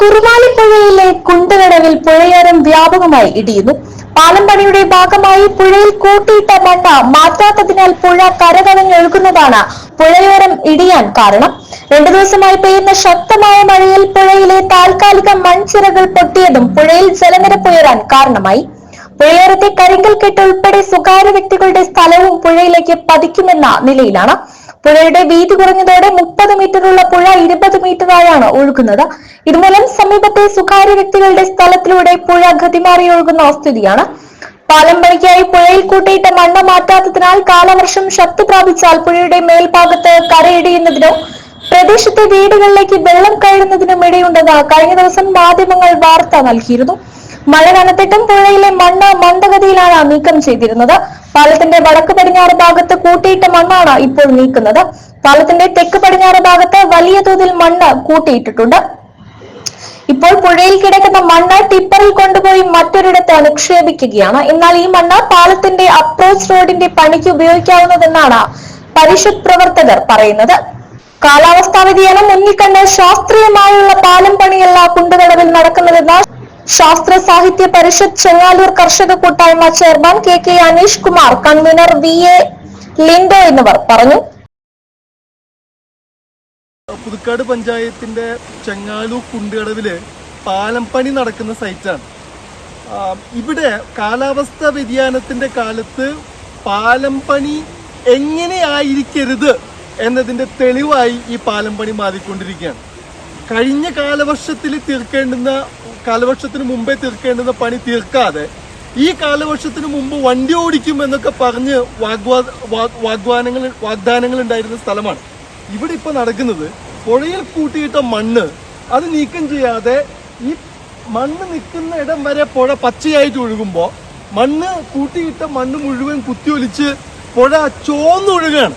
കുറുമാലിപ്പുഴയിലെ കുണ്ടുകടവിൽ പുഴയോരം വ്യാപകമായി ഇടിയുന്നു. പാലം പണിയുടെ ഭാഗമായി പുഴയിൽ കൂട്ടിയിട്ട മണ്ണ് മാറ്റാത്തതിനാൽ പുഴ കരകവിഞ്ഞൊഴുകുന്നതാണ് പുഴയോരം ഇടിയാൻ കാരണം. രണ്ടു ദിവസമായി പെയ്യുന്ന ശക്തമായ മഴയിൽ പുഴയിലെ താൽക്കാലിക മൺചിറകൾ പൊട്ടിയതും പുഴയിൽ ജലനിരപ്പ് ഉയരാൻ കാരണമായി. പുഴയോരത്തെ കരിങ്കൽ കെട്ട് ഉൾപ്പെടെ സ്വകാര്യ വ്യക്തികളുടെ സ്ഥലവും പുഴയിലേക്ക് പതിക്കുമെന്ന നിലയിലാണ്. പുഴയുടെ വീതി കുറഞ്ഞതോടെ മുപ്പത് മീറ്ററുള്ള പുഴ ഇരുപത് മീറ്ററായാണ് ഒഴുകുന്നത് ഇതുമൂലം സമീപത്തെ സ്വകാര്യ വ്യക്തികളുടെ സ്ഥലത്തിലൂടെ പുഴ ഗതിമാറി ഒഴുകുന്ന സ്ഥിതിയാണ്. പാലം പണിക്കായി പുഴയിൽ കൂട്ടിയിട്ട മണ്ണ് മാറ്റാത്തതിനാൽ കാലവർഷം ശക്തി പ്രാപിച്ചാൽ പുഴയുടെ മേൽഭാഗത്ത് കരയിടിയുന്നതിനോ പ്രദേശത്തെ വീടുകളിലേക്ക് വെള്ളം കയറുന്നതിനും ഇടയുണ്ടെന്ന് കഴിഞ്ഞ ദിവസം മാധ്യമങ്ങൾ വാർത്ത നൽകിയിരുന്നു. മഴ പുഴയിലെ മണ്ണ് മന്ദഗതിയിലാണ് നീക്കം ചെയ്തിരുന്നത്. പാലത്തിന്റെ വടക്ക് പടിഞ്ഞാറ് ഭാഗത്ത് കൂട്ടിയിട്ട മണ്ണാണ് ഇപ്പോൾ നീക്കുന്നത്. പാലത്തിന്റെ തെക്ക് പടിഞ്ഞാറ് ഭാഗത്ത് വലിയ തോതിൽ മണ്ണ് കൂട്ടിയിട്ടിട്ടുണ്ട്. ഇപ്പോൾ പുഴയിൽ കിടക്കുന്ന മണ്ണ് ടിപ്പറിൽ കൊണ്ടുപോയി മറ്റൊരിടത്ത് നിക്ഷേപിക്കുകയാണ്. എന്നാൽ ഈ മണ്ണ് പാലത്തിന്റെ അപ്രോച്ച് റോഡിന്റെ പണിക്ക് ഉപയോഗിക്കാവുന്നതെന്നാണ് പരിഷത്ത് പ്രവർത്തകർ പറയുന്നത്. കാലാവസ്ഥാ വ്യതിയാനം മുന്നിൽ കണ്ട് ശാസ്ത്രീയമായുള്ള പാലം പണിയല്ല കുണ്ടുകടവിൽ നടക്കുന്നതെന്ന് ശാസ്ത്ര സാഹിത്യ പരിഷത്ത് ചെങ്ങാലൂർ കർഷക കൂട്ടായ്മ chairman K K Aneesh Kumar convener V A Lindo എന്നിവർ പറഞ്ഞു. പുതുക്കാട് പഞ്ചായത്തിന്റെ ചെങ്ങാലൂർ കുണ്ടുകടവിൽ പാലം പണി നടക്കുന്ന സൈറ്റാണ്. ഇവിടെ കാലാവസ്ഥ വ്യതിയാനത്തിന്റെ കാലത്ത് പാലം പണി എങ്ങനെയായിരിക്കരുത് എന്നതിന്റെ തെളിവായി ഈ പാലം പണി മാറിക്കൊണ്ടിരിക്കുകയാണ്. കഴിഞ്ഞ കാലവർഷത്തിൽ തീർക്കേണ്ടുന്ന കാലവർഷത്തിന് മുമ്പേ തീർക്കേണ്ടുന്ന പണി തീർക്കാതെ ഈ കാലവർഷത്തിന് മുമ്പ് വണ്ടി ഓടിക്കും എന്നൊക്കെ പറഞ്ഞ് വാഗ്വാ വാഗ്വാനങ്ങൾ വാഗ്ദാനങ്ങൾ ഉണ്ടായിരുന്ന സ്ഥലമാണ്. ഇവിടെ ഇപ്പൊ നടക്കുന്നത് പുഴയിൽ കൂട്ടിയിട്ട മണ്ണ്. അത് നീക്കം ചെയ്യാതെ ഈ മണ്ണ് നിൽക്കുന്ന ഇടം വരെ പുഴ പച്ചയായിട്ട് ഒഴുകുമ്പോൾ മണ്ണ് കൂട്ടിയിട്ട മണ്ണ് മുഴുവൻ കുത്തിയൊലിച്ച് പുഴ ചോന്നൊഴുകാണ്